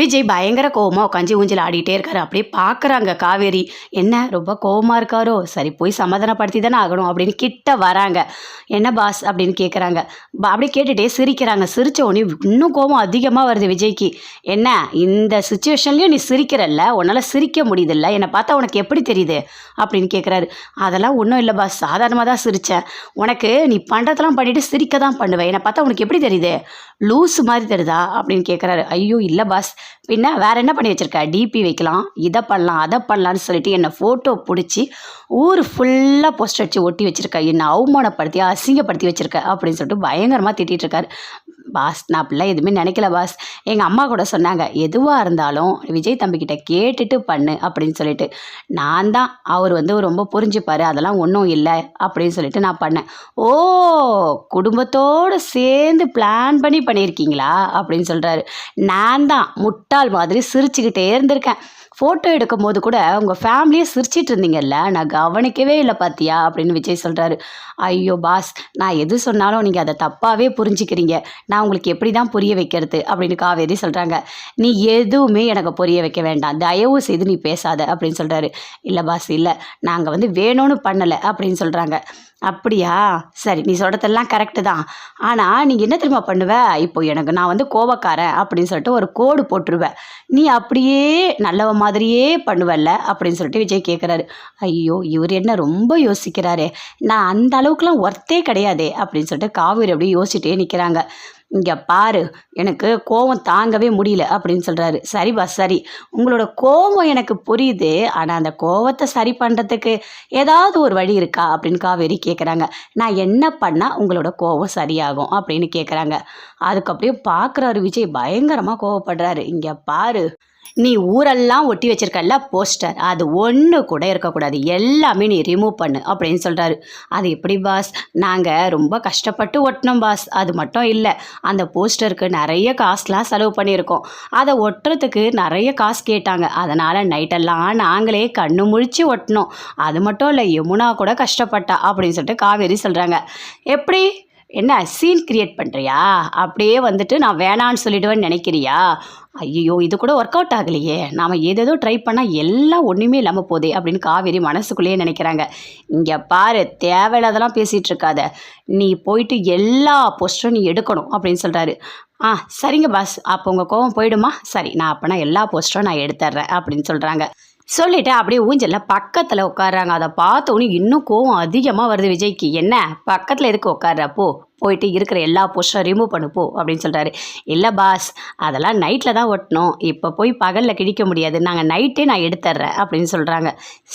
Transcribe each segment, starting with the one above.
விஜய் பயங்கர கோபமாக உட்காந்து ஊஞ்சல் ஆடிட்டே இருக்காரு. அப்படியே பார்க்குறாங்க காவேரி. என்ன ரொம்ப கோவமாக இருக்காரோ? சரி போய் சமாதானப்படுத்தி தானே ஆகணும் அப்படின்னு கிட்ட வராங்க. என்ன பாஸ் அப்படின்னு கேட்குறாங்க அப்படியே கேட்டுகிட்டே சிரிக்கிறாங்க. சிரிச்ச உடனே இன்னும் கோவம் அதிகமாக வருது விஜய்க்கு. என்ன இந்த சுச்சுவேஷன்லேயும் நீ சிரிக்கிறல்ல? உன்னால் சிரிக்க முடியுதில்ல? என்னை பார்த்தா உனக்கு எப்படி தெரியுது? அப்படின்னு கேட்குறாரு அதெல்லாம் ஒன்றும் இல்லை பாஸ் சாதாரணமாக தான் சிரித்தேன் உனக்கு நீ பண்ணுறதெல்லாம் பண்ணிட்டு சிரிக்க தான் பண்ணுவேன். என்னை பார்த்தா உனக்கு எப்படி தெரியுது? லூஸ் மாதிரி தெரியுதா? அப்படின்னு கேட்குறாரு ஐயோ இல்லை பாஸ் பின்ன வேற என்ன பண்ணி வச்சிருக்க? டிபி வைக்கலாம். இதை பண்ணலாம் அதை பண்ணலான்னு சொல்லிட்டு என்னை ஃபோட்டோ பிடிச்சி ஊர் ஃபுல்லாக போஸ்டர் அடிச்சு ஒட்டி வச்சிருக்க. என்னை அவமானப்படுத்தி அசிங்கப்படுத்தி வச்சிருக்க அப்படின்னு சொல்லிட்டு பயங்கரமாக திட்டிகிட்டு இருக்காரு. பாஸ் நான் அப்படிலாம் எதுவுமே நினைக்கல பாஸ் எங்கள் அம்மா கூட சொன்னாங்க எதுவாக இருந்தாலும் விஜய் தம்பிக்கிட்ட கேட்டுட்டு பண்ணு அப்படின்னு சொல்லிட்டு. நான் தான் அவர் வந்து ரொம்ப புரிஞ்சுப்பார் அதெல்லாம் ஒன்றும் இல்லை அப்படின்னு சொல்லிட்டு நான் பண்ணேன். ஓ குடும்பத்தோடு சேர்ந்து பிளான் பண்ணி பண்ணியிருக்கீங்களா? அப்படின்னு சொல்கிறாரு நான் தான் முட்டாள் மாதிரி சிரிச்சுக்கிட்டே இருந்திருக்கேன். ஃபோட்டோ எடுக்கும் போது கூட உங்கள் ஃபேமிலியே சிரிச்சிட்டு இருந்தீங்கல்ல? நான் கவனிக்கவே இல்லை பார்த்தியா அப்படின்னு விஜய் சொல்கிறாரு ஐயோ பாஸ் நான் எது சொன்னாலும் நீங்கள் அதை தப்பாகவே புரிஞ்சுக்கிறீங்க. நான் உங்களுக்கு எப்படி தான் புரிய வைக்கிறது? அப்படின்னு காவேரி சொல்கிறாங்க நீ எதுவுமே எனக்கு புரிய வைக்க வேண்டாம். தயவு செய்து நீ பேசாத அப்படின்னு சொல்கிறாரு இல்லை பாஸ் இல்லை. நாங்கள் வந்து வேணும்னு பண்ணலை அப்படின்னு சொல்கிறாங்க அப்படியா? சரி நீ சொல்கிறதெல்லாம் கரெக்டு தான். ஆனால் நீ என்ன தெரியுமா பண்ணுவ? இப்போ எனக்கு நான் வந்து கோவக்காரன் அப்படின்னு சொல்லிட்டு ஒரு கோடு போட்டுருவேன் நீ அப்படியே நல்லவ மாதிரியே பண்ணுவல்ல அப்படின்னு சொல்லிட்டு விஜய் கேட்குறாரு ஐயோ இவர் என்ன ரொம்ப யோசிக்கிறாரே. நான் அந்த அளவுக்குலாம் ஒர்த்தே கிடையாதே அப்படின்னு சொல்லிட்டு காவேரி அப்படியே யோசிச்சுட்டே நிற்கிறாங்க இங்கே பாரு எனக்கு கோவம் தாங்கவே முடியல அப்படின்னு சொல்கிறாரு சரி பாஸ் சரி. உங்களோட கோவம் எனக்கு புரியுது ஆனால் அந்த கோவத்தை சரி பண்ணுறதுக்கு ஏதாவது ஒரு வழி இருக்கா அப்படின்னு காவேரி கேட்குறாங்க நான் என்ன பண்ணால் உங்களோட கோவம் சரியாகும் அப்படின்னு கேட்குறாங்க அதுக்கு அப்படியே பார்க்குறாரு விஜய் பயங்கரமாக கோவப்படுறாரு. இங்கே பாரு நீ ஊரெல்லாம் ஒட்டி வச்சிருக்கல்ல போஸ்டர். அது ஒன்று கூட இருக்கக்கூடாது. எல்லாமே நீ ரிமூவ் பண்ணு அப்படின்னு சொல்கிறாரு அது எப்படி பாஸ் நாங்கள் ரொம்ப கஷ்டப்பட்டு ஒட்டினோம் பாஸ் அது மட்டும் இல்லை அந்த போஸ்டருக்கு நிறைய காசுலாம் செலவு பண்ணியிருக்கோம். அதை ஒட்டுறதுக்கு நிறைய காசு கேட்டாங்க. அதனால் நைட்டெல்லாம் நாங்களே கண்ணு முழிச்சு ஒட்டினோம். அது மட்டும் இல்லை யமுனா கூட கஷ்டப்பட்டா அப்படின்னு சொல்லிட்டு காவேரி சொல்கிறாங்க எப்படி? என்ன சீன் கிரியேட் பண்ணுறியா அப்படியே வந்துட்டு நான் வேணான்னு சொல்லிடுவேன்னு நினைக்கிறியா? ஐயோ இது கூட ஒர்க் அவுட் ஆகலையே. நாம் ஏதேதோ ட்ரை பண்ணால் எல்லாம் ஒன்றுமே இல்லாமல் போதே அப்படின்னு காவேரி மனசுக்குள்ளேயே நினைக்கிறாங்க. இங்கே பாரு தேவையில்லாதெல்லாம் பேசிகிட்டு இருக்காத. நீ போயிட்டு எல்லா போஸ்டரும் நீ எடுக்கணும் அப்படின்னு சொல்கிறாரு ஆ சரிங்க பாஸ் அப்போ உங்கள் கோவம் போயிடுமா? சரி நான் அப்போனா எல்லா போஸ்டரும் நான் எடுத்துட்றேன் அப்படின்னு சொல்கிறாங்க சொல்லிட்டு அப்படியே ஊஞ்சல்ல பக்கத்தில் உட்காடுறாங்க அதை பார்த்தோன்னே இன்னும் கோவம் அதிகமாக வருது விஜய்க்கு. என்ன? பக்கத்தில் எதுக்கு உட்காடுறப்போ போயிட்டு இருக்கிற எல்லா போஸ்டரும் ரிமூவ் பண்ணு போ அப்படின்னு சொல்கிறாரு இல்லை பாஸ் அதெல்லாம் நைட்டில் தான் ஒட்டணும். இப்போ போய் பகலில் கிழிக்க முடியாது. நாங்கள் நைட்டே நான் எடுத்துட்றேன் அப்படின்னு சொல்கிறாங்க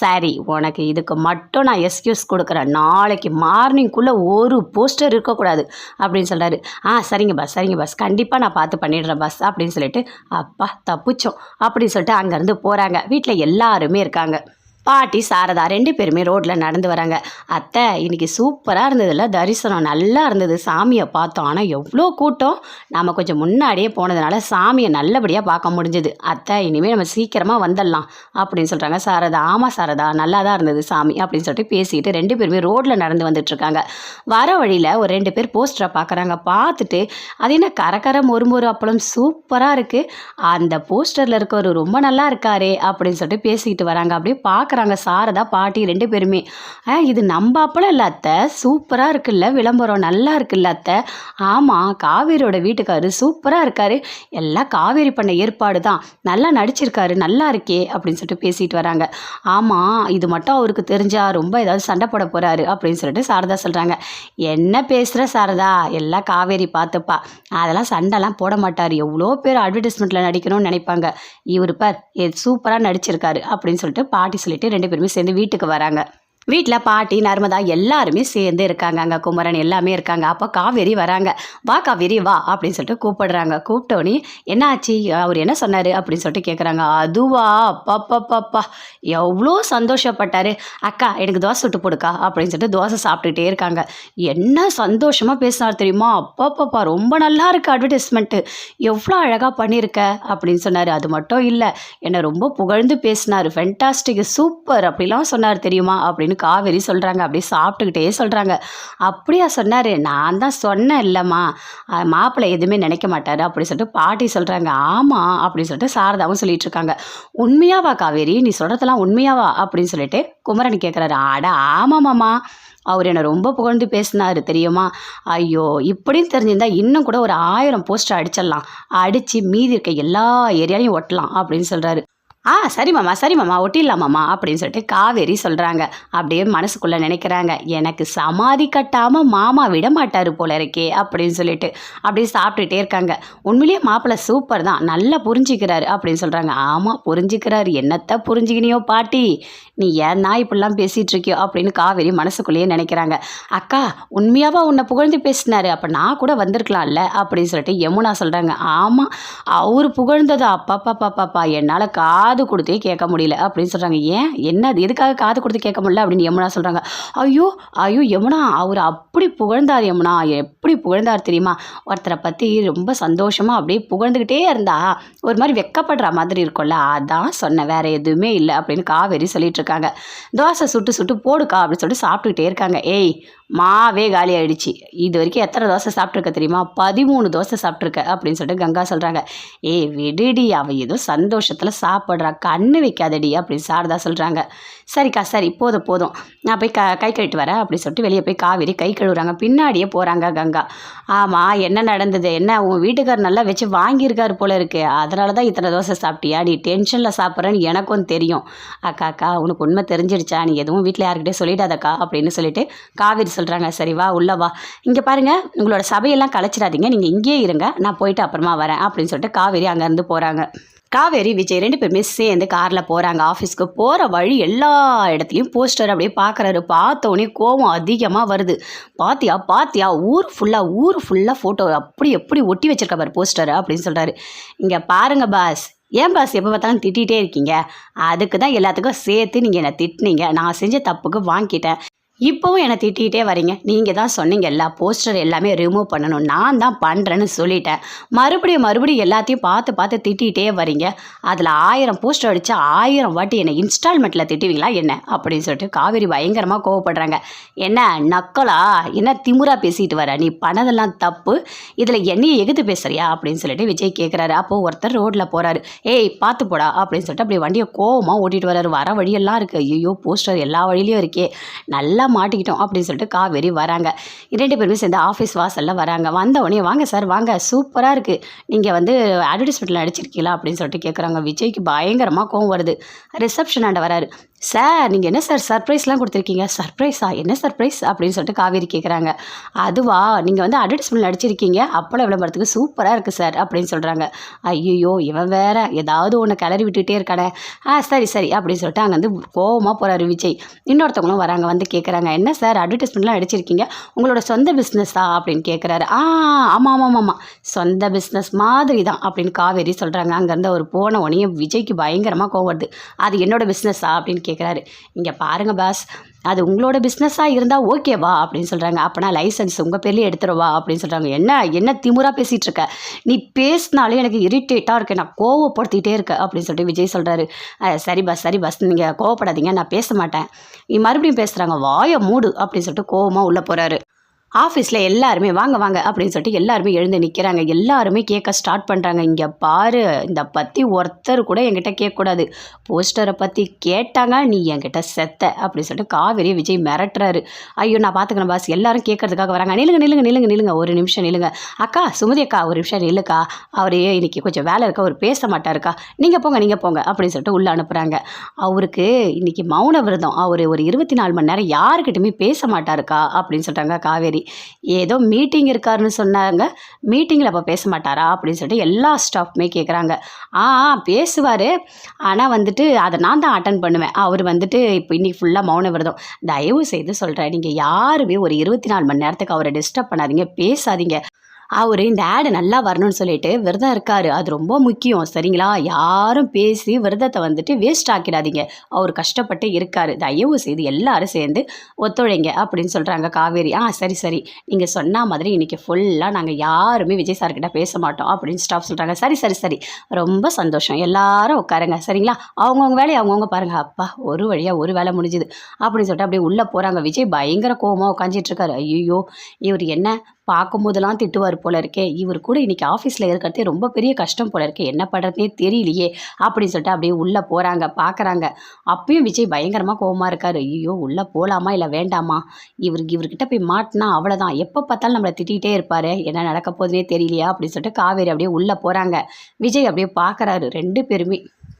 சரி உனக்கு இதுக்கு மட்டும் நான் எக்ஸ்கியூஸ் கொடுக்குறேன். நாளைக்கு மார்னிங்குள்ளே ஒரு போஸ்டர் இருக்கக்கூடாது அப்படின்னு சொல்கிறாரு ஆ சரிங்க பாஸ் சரிங்க பாஸ் கண்டிப்பாக நான் பார்த்து பண்ணிடுறேன் பாஸ் அப்படின்னு சொல்லிட்டு அப்பா தப்பிச்சோம் அப்படின்னு சொல்லிட்டு அங்கேருந்து போகிறாங்க வீட்டில் எல்லாருமே இருக்காங்க. பாட்டி சாரதா ரெண்டு பேருமே ரோட்டில் நடந்து வராங்க. அத்தை இன்றைக்கி சூப்பராக இருந்ததுல தரிசனம் நல்லா இருந்தது. சாமியை பார்த்தோம். ஆனால் எவ்வளோ கூட்டம்? நம்ம கொஞ்சம் முன்னாடியே போனதுனால சாமியை நல்லபடியாக பார்க்க முடிஞ்சுது. அத்தை இனிமேல் நம்ம சீக்கிரமாக வந்துடலாம் அப்படின்னு சொல்கிறாங்க சாரதா ஆமாம் சாரதா நல்லா தான் இருந்தது சாமி அப்படின்னு சொல்லிட்டு பேசிக்கிட்டு ரெண்டு பேருமே ரோட்டில் நடந்து வந்துட்டுருக்காங்க. வர வழியில் ஒரு ரெண்டு பேர் போஸ்டரை பார்க்குறாங்க. பார்த்துட்டு அது என்ன கரகர மொறுமொறு அப்பளம்? சூப்பராக இருக்குது அந்த போஸ்டரில் இருக்கவர் ரொம்ப நல்லா இருக்காரே அப்படின்னு சொல்லிட்டு பேசிக்கிட்டு வராங்க. அப்படியே பார்க்க பார்க்குறாங்க. சாரதா பாட்டி ரெண்டு பேருமே. ஆ இது நம்ம அப்பளம் இல்லை அத்தை. சூப்பராக இருக்குல்ல விளம்பரம். நல்லா இருக்குல்ல அத்தை. ஆமாம் காவேரியோட வீட்டுக்காரு சூப்பராக இருக்காரு. எல்லாம் காவேரி பண்ண ஏற்பாடு தான். நல்லா நடிச்சிருக்காரு. நல்லா இருக்கே அப்படின்னு சொல்லிட்டு பேசிட்டு வராங்க. ஆமாம் இது மட்டும் அவருக்கு தெரிஞ்சா ரொம்ப ஏதாவது சண்டை போட போகிறாரு அப்படின்னு சொல்லிட்டு சாரதா சொல்கிறாங்க என்ன பேசுகிற சாரதா? எல்லாம் காவேரி பார்த்துப்பா. அதெல்லாம் சண்டைலாம் போட மாட்டார். எவ்வளோ பேர் அட்வர்டைஸ்மெண்ட்டில் நடிக்கணும்னு நினைப்பாங்க. இவர் பார் சூப்பராக நடிச்சிருக்காரு அப்படின்னு சொல்லிட்டு பாட்டி சொல்லிட்டு ரெண்டு பேருமே சேர்ந்து வீட்டுக்கு வராங்க. வீட்டில் பாட்டி நர்மதா எல்லாருமே சேர்ந்து இருக்காங்க. அங்கே குமரன் எல்லாமே இருக்காங்க. அப்போ காவேரி வராங்க. வா காவேரி வா அப்படின்னு சொல்லிட்டு கூப்பிடுறாங்க. கூப்பிட்டோன்னே என்ன ஆச்சு அவர் என்ன சொன்னார்? அப்படின்னு சொல்லிட்டு கேட்குறாங்க அதுவா? அப்பப்பப்பா எவ்வளோ சந்தோஷப்பட்டார். அக்கா எனக்கு தோசை சுட்டு போடுக்கா அப்படின்னு சொல்லிட்டு தோசை சாப்பிட்டுட்டே இருக்காங்க. என்ன சந்தோஷமாக பேசினார் தெரியுமா? அப்பப்பப்பா ரொம்ப நல்லா இருக்கு அட்வர்டைஸ்மெண்ட்டு எவ்வளோ அழகாக பண்ணியிருக்க அப்படின்னு சொன்னார். அது மட்டும் இல்லை என்னை ரொம்ப புகழ்ந்து பேசினார். ஃபென்டாஸ்டிக் சூப்பர் அப்படிலாம் சொன்னார் தெரியுமா? அப்படின்னு அப்படின்னு காவேரி சொல்கிறாங்க அப்படியே சாப்பிட்டுக்கிட்டே சொல்கிறாங்க அப்படியா சொன்னார்? நான் தான் சொன்னேன் இல்லைம்மா. மாப்பிள்ளை எதுவுமே நினைக்க மாட்டார் அப்படி சொல்லிட்டு பாட்டி சொல்கிறாங்க ஆமாம் அப்படின்னு சொல்லிட்டு சாரதாவும் சொல்லிட்டு இருக்காங்க. உண்மையாவா காவேரி? நீ சொல்கிறதெல்லாம் உண்மையாவா? அப்படின்னு சொல்லிட்டு குமரன் கேட்குறாரு ஆடா ஆமாம்மாம்மா அவர் என்னை ரொம்ப புகழ்ந்து பேசினார் தெரியுமா? ஐயோ இப்படின்னு தெரிஞ்சிருந்தா இன்னும் கூட ஒரு ஆயிரம் போஸ்டர் அடிச்சிடலாம். அடித்து மீதி இருக்க எல்லா ஏரியாலையும் ஒட்டலாம் அப்படின்னு சொல்கிறாரு ஆ சரி மாமா சரி மாமா ஒட்டிடலாமாம்மா அப்படின்னு சொல்லிட்டு காவேரி சொல்கிறாங்க அப்படியே மனசுக்குள்ளே நினைக்கிறாங்க. எனக்கு சமாதி கட்டாமல் மாமா விட மாட்டார் போல இருக்கே அப்படின்னு சொல்லிட்டு அப்படியே சாப்பிட்டுட்டே இருக்காங்க. உண்மையிலேயே மாப்பிள்ளை சூப்பர் தான் நல்லா புரிஞ்சுக்கிறாரு அப்படின்னு சொல்கிறாங்க ஆமாம் புரிஞ்சுக்கிறாரு. என்னத்தை புரிஞ்சுக்கினியோ பாட்டி? நீ ஏன்னா இப்படிலாம் பேசிகிட்டு இருக்கியோ அப்படின்னு காவேரி மனசுக்குள்ளேயே நினைக்கிறாங்க. அக்கா உண்மையாவா உன்னை புகழ்ந்து பேசினாரு? அப்போ நான் கூட வந்திருக்கலாம்ல அப்படின்னு சொல்லிட்டு யமுனா சொல்கிறாங்க ஆமாம் அவர் புகழ்ந்ததா? அப்பா பாப்பா என்னால் கா காது கொடுத்தே கேட்க முடியல அப்படின்னு சொல்கிறாங்க ஏன்? என்ன எதுக்காக காது கொடுத்து கேட்க முடியல அப்படின்னு யமுனா சொல்கிறாங்க ஐயோ ஐயோ யமுனா அவர் அப்படி புகழ்ந்தார் யமுனா. எப்படி புகழ்ந்தார் தெரியுமா? ஒருத்தரை பற்றி ரொம்ப சந்தோஷமாக அப்படியே புகழ்ந்துக்கிட்டே இருந்தா ஒரு மாதிரி வெக்கப்படுற மாதிரி இருக்கும்ல. அதான் சொன்னேன் வேற எதுவுமே இல்லை அப்படின்னு காவேரி சொல்லிட்டு இருக்காங்க. தோசை சுட்டு சுட்டு போடுக்கா அப்படின்னு சொல்லிட்டு சாப்பிட்டுக்கிட்டே இருக்காங்க. ஏய் மாவே காலி ஆயிடுச்சு இது வரைக்கும் எத்தனை தோசை சாப்பிட்ருக்க தெரியுமா? பதிமூணு தோசை சாப்பிட்ருக்க அப்படின்னு சொல்லிட்டு கங்கா சொல்கிறாங்க ஏய் விடுடி அவ ஏதோ சந்தோஷத்தில் சாப்பிட்றா. கண்ணு வைக்காதடி அப்படின்னு சாரதா சொல்கிறாங்க சரிக்கா சரி போதும் போதும். நான் போய் க கை கழுவிட்டு வரேன் அப்படின்னு சொல்லிட்டு வெளியே போய் காவேரி கை கழுவுறாங்க. பின்னாடியே போகிறாங்க கங்கா. ஆமாம் என்ன நடந்தது? என்ன உன் வீட்டுக்கார் நல்லா வச்சு வாங்கியிருக்காரு போல இருக்கு. அதனால தான் இத்தனை தோசை சாப்பிட்டியா? நீ டென்ஷனில் சாப்பிட்றேன்னு எனக்கும் தெரியும். அக்கா அக்கா உனக்கு உண்மை தெரிஞ்சிடுச்சா நீ எதுவும் வீட்டில் யார்கிட்டயும் சொல்லிடாதக்கா அப்படின்னு சொல்லிட்டு காவேரி சொல்கிறாங்க சரி வா உள்ள வா. இங்கே பாருங்கள் உங்களோட சபையெல்லாம் கலைச்சிடாதீங்க. நீங்கள் இங்கேயே இருங்க. நான் போயிட்டு அப்புறமா வரேன் அப்படின்னு சொல்லிட்டு காவேரி அங்கேருந்து போகிறாங்க காவேரி விஜய் ரெண்டு பேருமே சேர்ந்து காரில் போகிறாங்க ஆஃபீஸ்க்கு போகிற வழி எல்லா இடத்துலையும் போஸ்டர் அப்படியே பார்க்குறாரு பார்த்தோன்னே கோவம் அதிகமாக வருது. பாத்தியா பாத்தியா ஊர் ஃபுல்லாக ஊர் ஃபுல்லாக ஃபோட்டோ அப்படி எப்படி ஒட்டி வச்சிருக்க பாரு போஸ்டர் அப்படின்னு சொல்கிறாரு இங்கே பாருங்கள் பாஸ். ஏன் பாஸ் எப்போ பார்த்தாலும் திட்டிகிட்டே இருக்கீங்க? அதுக்கு தான் எல்லாத்துக்கும் சேர்த்து நீங்கள் என்னை திட்டினீங்க. நான் செஞ்ச தப்புக்கு வாங்கிட்டேன். இப்போவும் என்னை திட்டிகிட்டே வரீங்க. நீங்கள் தான் சொன்னீங்க எல்லா போஸ்டர் எல்லாமே ரிமூவ் பண்ணணும். நான் தான் பண்ணுறேன்னு சொல்லிட்டேன். மறுபடியும் மறுபடியும் எல்லாத்தையும் பார்த்து பார்த்து திட்டிகிட்டே வரீங்க. அதில் ஆயிரம் போஸ்டர் அடித்தா ஆயிரம் வாட்டி என்னை இன்ஸ்டால்மெண்ட்டில் திட்டுவீங்களா என்ன? அப்படின்னு சொல்லிட்டு காவேரி பயங்கரமாக கோவப்படுறாங்க. என்ன நக்கலா? என்ன திமுறா பேசிட்டு வர? நீ பண்ணதெல்லாம் தப்பு. இதில் என்னையை எகுத்து பேசுறியா? அப்படின்னு சொல்லிட்டு விஜய் கேட்குறாரு அப்போது ஒருத்தர் ரோட்டில் போகிறாரு ஏய் பார்த்து போடா அப்படின்னு சொல்லிட்டு அப்படி வண்டியை கோவமாக ஓட்டிகிட்டு வர்றாரு வர வழியெல்லாம் இருக்குது ஐயோ போஸ்டர் எல்லா வழியிலையும் இருக்கே. நல்லா மாட்டிக்கிட்டோம் அப்படின்னு சொல்லிட்டு காவேரி வராங்க. இரண்டு பேருமே சேர்ந்து ஆஃபீஸ் வாசலில் வராங்க. வந்த உடனே வாங்க சார் வாங்க. சூப்பராக இருக்குது நீங்கள் வந்து அட்வர்டைஸ்மெண்ட்டில் அடிச்சிருக்கீங்களா அப்படின்னு சொல்லிட்டு கேட்குறாங்க விஜய்க்கு பயங்கரமாக கோவம் வருது. ரிசப்ஷன் ஆண்ட வராரு. சார் நீங்கள் என்ன சார் சர்ப்ரைஸ்லாம் கொடுத்துருக்கீங்க? சர்ப்ரைஸா என்ன சர்ப்ரைஸ் அப்படின்னு சொல்லிட்டு காவேரி கேட்குறாங்க அதுவா? நீங்கள் வந்து அட்வர்டைஸ்மெண்ட் நடிச்சிருக்கீங்க. அப்பளம் விளம்பரத்துக்கு சூப்பராக இருக்குது சார் அப்படின்னு சொல்கிறாங்க ஐயோ இவன் வேற. ஏதாவது ஒன்று கிளறி விட்டுகிட்டே இருக்கானே. ஆ சரி சரி. அப்படின்னு சொல்லிட்டு அங்கே வந்து கோவமாக போகிறாரு விஜய். இன்னொருத்தவங்களும் வராங்க வந்து கேட்குறாங்க என்ன சார்? அட்வர்டைஸ்மெண்ட்லாம் அடிச்சிருக்கீங்க. உங்களோட சொந்த பிஸ்னஸா அப்படின்னு கேட்குறாரு ஆ ஆமாம் ஆமாம் ஆமாம் சொந்த பிஸ்னஸ் மாதிரி தான். அப்படின்னு காவேரி சொல்கிறாங்க அங்கேருந்து அவர் போன உடனே விஜய்க்கு பயங்கரமாக கோவம் வருது. அது என்னோடய பிஸ்னஸா அப்படின்னு கேட்குறாரு இங்கே பாருங்கள் பாஸ் அது உங்களோட பிஸ்னஸாக இருந்தால் ஓகேவா அப்படின்னு சொல்கிறாங்க அப்போனா லைசன்ஸ் உங்கள் பேர்லேயே எடுத்துருவா அப்படின்னு சொல்கிறாங்க என்ன என்ன திமுறாக பேசிகிட்டு இருக்க? நீ பேசினாலே எனக்கு இரிட்டேட்டாக இருக்கு. நான் கோவப்படுத்திகிட்டே இருக்க அப்படின்னு சொல்லிட்டு விஜய் சொல்கிறாரு சரி பஸ் சரி பஸ் நீங்கள் கோவப்படாதீங்க. நான் பேச மாட்டேன். நீ மறுபடியும் பேசுகிறாங்க வாயை மூடு அப்படின்னு சொல்லிட்டு கோவமாக உள்ளே போகிறாரு ஆஃபீஸில் எல்லாருமே வாங்க வாங்க அப்படின்னு சொல்லிட்டு எல்லாருமே எழுந்து நிற்கிறாங்க எல்லாருமே கேட்க ஸ்டார்ட் பண்ணுறாங்க இங்கே பாரு இந்த பற்றி ஒருத்தர் கூட என்கிட்ட கேட்கக்கூடாது போஸ்டரை பற்றி கேட்டாங்க நீ என்கிட்ட செத்த அப்படின்னு சொல்லிட்டு காவேரி விஜய் மிரட்டுறாரு. ஐயோ நான் பார்த்துக்கிறேன் பாஸ் எல்லாரும் கேட்கறதுக்காக வராங்க. நிலுங்க நில்லுங்க நிலுங்க நிலுங்க ஒரு நிமிஷம் நிலுங்க அக்கா சுமதி அக்கா ஒரு நிமிஷம் நில்லுக்கா. அவர் இன்னைக்கு கொஞ்சம் வேலை இருக்கா? அவர் பேச மாட்டாருக்கா? நீங்கள் போங்க நீங்கள் போங்க அப்படின்னு சொல்லிட்டு உள்ளே அனுப்புகிறாங்க அவருக்கு இன்னைக்கு மௌன விரதம். அவர் ஒரு இருபத்தி நாலு மணி நேரம் யாருக்கிட்டுமே பேச மாட்டாருக்கா? அப்படின்னு சொல்லிட்டாங்க காவேரி. ஏதோ மீட்டிங் இருக்காருன்னு சொன்னாங்க. மீட்டிங்கில் அப்போ பேச மாட்டாரா அப்படின்னு சொல்லிட்டு எல்லா ஸ்டாஃப்மே கேட்குறாங்க ஆ பேசுவார். ஆனால் வந்துட்டு அதை நான் தான் அட்டன் பண்ணுவேன். அவர் வந்துட்டு இப்போ இன்றைக்கி ஃபுல்லாக மௌன விரதம். தயவு செய்து சொல்கிறேன் நீங்கள் யாருமே ஒரு இருபத்தி நாலு மணி நேரத்துக்கு அவரை டிஸ்டர்ப் பண்ணாதீங்க. பேசாதீங்க. அவர் இந்த ஆடு நல்லா வரணும்னு சொல்லிட்டு விரதம் இருக்காரு. அது ரொம்ப முக்கியம். சரிங்களா? யாரும் பேசி விரதத்தை வந்துட்டு வேஸ்ட் ஆக்கிடாதீங்க. அவர் கஷ்டப்பட்டு இருக்காரு. தயவு செய்து எல்லாரும் சேர்ந்து ஒத்துழைங்க அப்படின்னு சொல்கிறாங்க காவேரி. ஆ சரி சரி. நீங்கள் சொன்ன மாதிரி இன்றைக்கி ஃபுல்லாக நாங்கள் யாருமே விஜய் சார்கிட்ட பேச மாட்டோம் அப்படின்னு ஸ்டாஃப் சொல்கிறாங்க சரி சரி சரி. ரொம்ப சந்தோஷம். எல்லாரும் உட்காருங்க. சரிங்களா? அவங்கவுங்க வேலையை அவங்கவுங்க பாருங்க. அப்பா ஒரு வழியாக ஒரு வேலை முடிஞ்சுது அப்படின்னு சொல்லிட்டு அப்படியே உள்ளே போகிறாங்க விஜய் பயங்கர கோபமாக உட்காந்துட்டு இருக்காரு. ஐயோ இவர் என்ன பார்க்கும்போதெல்லாம் திட்டுவார் போல இருக்கே. இவர் கூட இன்றைக்கி ஆஃபீஸில் இருக்கிறதே ரொம்ப பெரிய கஷ்டம் போல இருக்கே. என்ன பண்ணுறதே தெரியலையே அப்படின்னு சொல்லிட்டு அப்படியே உள்ளே போகிறாங்க பார்க்குறாங்க. அப்பயும் விஜய் பயங்கரமாக கோபமாக இருக்கார். ஐயோ உள்ளே போகலாமா இல்லை வேண்டாமா? இவருக்கு இவர்கிட்ட போய் மாட்டினா அவ்வளோதான் எப்போ பார்த்தாலும் நம்மளை திட்டிகிட்டே இருப்பார். என்ன நடக்க போகுதுனே தெரியலையா? அப்படின்னு சொல்லிட்டு காவேரி அப்படியே உள்ளே போகிறாங்க விஜய் அப்படியே பார்க்குறாரு. ரெண்டு பேருமே